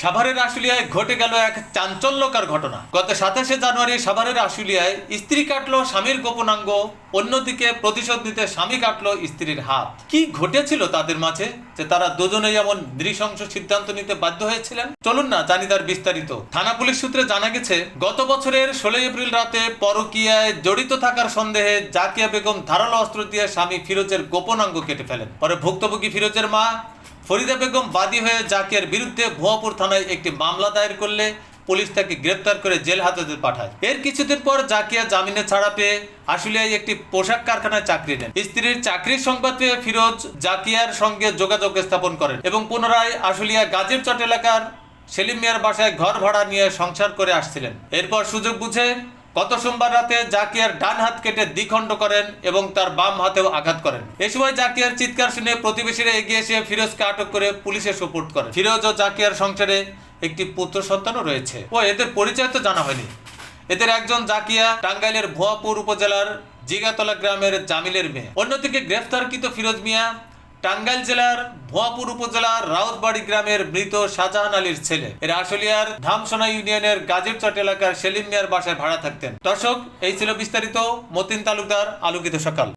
সাভারের আশুলিয়ায় ঘটে গেল এক চাঞ্চল্যকার ঘটনা। গত সাতাশে জানুয়ারি সাভারের আশুলিয়ায় স্ত্রী কাটলো স্বামীর গোপনাঙ্গ, অন্যদিকে প্রতিশোধ নিতে স্বামী কাটলো স্ত্রীর হাত। কি ঘটেছিল তাদের মাঝে? যে তারা দুজনেই এমন নৃশংস সিদ্ধান্ত নিতে বাধ্য হয়েছিলেন, চলুন না জানি তার বিস্তারিত। থানা পুলিশ সূত্রে জানা গেছে, গত বছরের ষোলো এপ্রিল রাতে পরকিয়ায় জড়িত থাকার সন্দেহে জাকিয়া বেগম ধারালো অস্ত্র দিয়ে স্বামী ফিরোজের গোপনাঙ্গ কেটে ফেলেন। পরে ভুক্তভোগী ফিরোজের মা ফরিদা বেগম বাদী হয়ে জাকিয়ার বিরুদ্ধে ভুয়াপুর থানায় একটি মামলা দায়ের করলে পুলিশ তাকে গ্রেপ্তার করে জেল হাজতে পাঠায়। এর কিছুদিন পর জাকিয়া জামিনে ছাড়া পেয়ে আশুলিয়ায় একটি পোশাক কারখানায় চাকরি নেন। স্ত্রীর চাকরির সংবাদ পেয়ে ফিরোজ জাকিয়ার সঙ্গে যোগাযোগ স্থাপন করেন এবং পুনরায় আশুলিয়া গাজীর চট এলাকার সেলিম মিয়ার বাসায় ঘর ভাড়া নিয়ে সংসার করে আসছিলেন। এরপর সুযোগ বুঝে গত সোমবার রাতে জাকিয়ার ডান হাত কেটে দ্বিখণ্ড করেন এবং তার বাম হাতেও আঘাত করেন। এ সময় জাকিয়ার চিৎকার শুনে প্রতিবেশীরা এগিয়ে এসে ফিরোজকে আটক করে পুলিশে সুপুর্দ করে ফিরোজ ও জাকিয়ার সংসারে একটি পুত্র সন্তানও রয়েছে। ও এদের পরিচয় তো জানা হয়নি। এদের একজন জাকিয়া টাঙ্গাইলের ভুয়াপুর উপজেলার জিগাতলা গ্রামের জামিলের মেয়ে। অন্যদিকে গ্রেফতারকৃত ফিরোজ মিয়া টাঙ্গাইল জেলার ভুয়াপুর উপজেলার রাউতবাড়ি গ্রামের মৃত শাহজাহান আলীর ছেলে। এর আশুলিয়ার ধামসোনা ইউনিয়নের গাজীরচট এলাকার সেলিম মিয়ার বাসায় ভাড়া থাকতেন। দর্শক, এই ছিল বিস্তারিত মতিন তালুকদার, আলোকিত সকাল।